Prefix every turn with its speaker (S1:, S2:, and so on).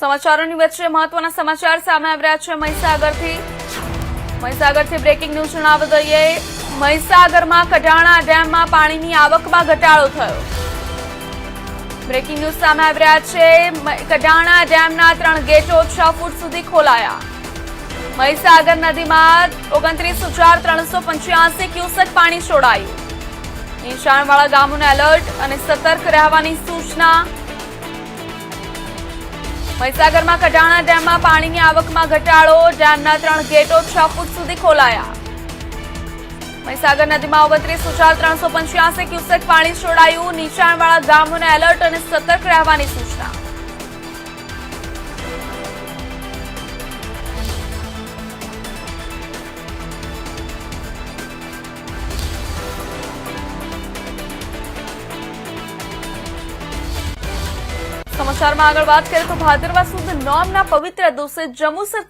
S1: સમાચારોની વચ્ચે મહત્વના સમાચાર સામે આવી રહ્યા છે મહીસાગરથી. મહીસાગરથી બ્રેકિંગ ન્યૂઝ જણાવી દઈએ મહીસાગરમાં કઢાણા ડેમમાં પાણીની આવકમાં ઘટાડો થયો. બ્રેકિંગ ન્યૂઝ સામે આવી રહ્યા છે. કઢાણા ડેમના ત્રણ ગેટો છ ફૂટ સુધી ખોલાયા. મહીસાગર નદીમાં ઓગણત્રીસ હજાર ત્રણસો પંચ્યાસી ક્યુસેક પાણી છોડાયું. નીચાણવાળા ગામોને એલર્ટ અને સતર્ક રહેવાની સૂચના મહીસાગરમાં કઢાણા ડેમમાં પાણીની આવકમાં ઘટાડો ડેમના ત્રણ ગેટો છ ફૂટ સુધી ખોલાયા. મહીસાગર નદીમાં ઓગણત્રીસ હજાર ત્રણસો પંચ્યાસી, ક્યુસેક પાણી છોડાયું. નીચાણવાળા ગામોને એલર્ટ અને સતર્ક રહેવાની સૂચના. સમાચારમાં આગળ વાત કરીએ તો ભાદરવા સુદ નોમના પવિત્ર દિવસે જંબુસર